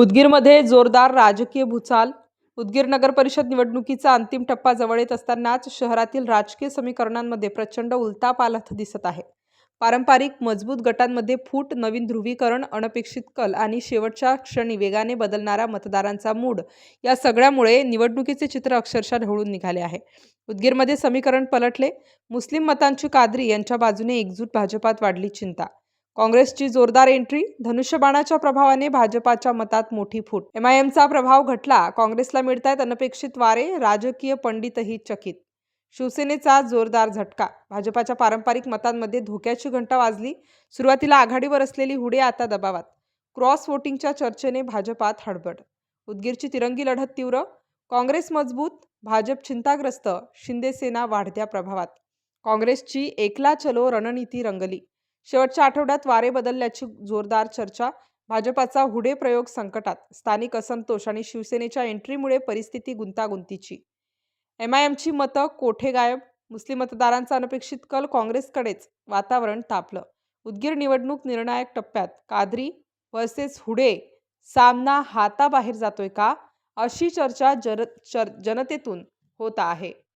उदगीरमध्ये जोरदार राजकीय भूचाल. उदगीर नगर परिषद निवडणुकीचा अंतिम टप्पा जवळ येत असतानाच शहरातील राजकीय समीकरणांमध्ये प्रचंड उलथापालथ दिसत आहे. पारंपरिक मजबूत गटांमध्ये फूट नवीन ध्रुवीकरण अनपेक्षित कल आणि शेवटच्या क्षणी वेगाने बदलणारा मतदारांचा मूड या सगळ्यामुळे निवडणुकीचे चित्र अक्षरशः ढवळून निघाले आहे. उदगीरमध्ये समीकरण पलटले. मुस्लिम मतांची कादरी यांच्या बाजूने एकजूट भाजपात वाढली चिंता. काँग्रेसची जोरदार एंट्री धनुष्यबाणाच्या प्रभावाने भाजपाच्या मतात मोठी फूट. एम आय एमचा प्रभाव घटला काँग्रेसला मिळतायत अनपेक्षित वारे राजकीय पंडितही चकित. शिवसेनेचा जोरदार झटका भाजपाच्या पारंपरिक मतांमध्ये धोक्याची घंटा वाजली सुरुवातीला आघाडीवर असलेली हुडे आता दबावात. क्रॉस वोटिंगच्या चर्चेने भाजपात हडबड. उदगीरची तिरंगी लढत तीव्र काँग्रेस मजबूत भाजप चिंताग्रस्त शिंदेसेना वाढत्या प्रभावात. काँग्रेसची एकला चलो रणनीती रंगली. शेवटच्या आठवड्यात वारे बदलल्याची जोरदार चर्चा भाजपाचा हुडे प्रयोग संकटात स्थानिक असंतोष आणि शिवसेनेच्या एंट्रीमुळे परिस्थिती गुंतागुंतीची. एम आय एमची मतं कोठे गायब? मुस्लिम मतदारांचा अनपेक्षित कल काँग्रेसकडेच वातावरण तापलं. उदगीर निवडणूक निर्णायक टप्प्यात कादरी वर्सेस हुडे सामना हाताबाहेर जातोय का? अशी चर्चा जर चर जनतेतून होत आहे.